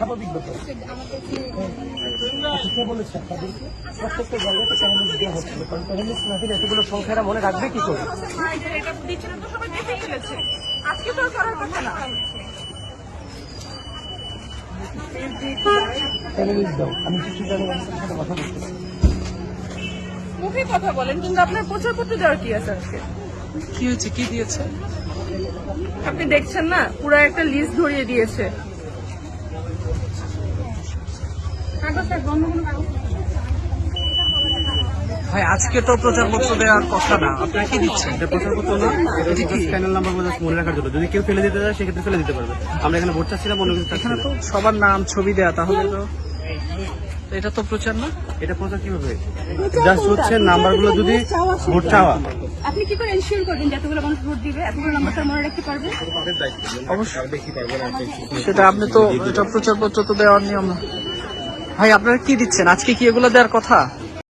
স্বাভাবিক ব্যাপার। আচ্ছা, কে বলেছে আপনাদেরকে? প্রত্যেকটা জায়গাতে দেওয়া হচ্ছিল কারণ না দিলে এতগুলো সংখ্যারা মনে রাখবে কি করে? এটা দিচ্ছে না তো সবাই দেখে ফেলেছে আজকে তো করার কথা না প্যারামিস দাও আমি কিছু জানি সাথে কথা বলতে মুখে কথা বলেন কিন্তু আপনার প্রচার করতে দেওয়ার কি আছে আজকে? কি হয়েছে কি দিয়েছে? আপনি দেখছেন না? পুরো একটা লিস্ট ধরিয়ে দিয়েছে। ভাই আজকে তো প্রচারপত্র দেওয়ার কথা না। আপনারা কি দিচ্ছেন? এটা প্রচারপত্র না এটা হচ্ছে প্যানেল নাম্বার মনে রাখার জন্য। যদি কেউ ফেলে দিতে চায় সেক্ষেত্রে ফেলে দিতে পারবে। আমরা এখানে ভোট চাচ্ছিলাম অন্য কিছু এখানে তো সবার নাম ছবি দেয়া তাহলে তো এটা তো প্রচার না? এটা প্রচার কীভাবে? জাস্ট হচ্ছে নাম্বারগুলো যদি ভোট চাওয়া। আপনি কি করে এনশিওর করবেন যে এতগুলো মানুষ ভোট দিবে? এতগুলো নাম্বার মনে রাখতে পারবেন? অবশ্যই। সেটা আপনি তো এটা প্রচারপত্র তো দেওয়ার নিয়ম না। ভাই আপনারা কি দিচ্ছেন? আজকে কি এগুলো দেওয়ার কথা?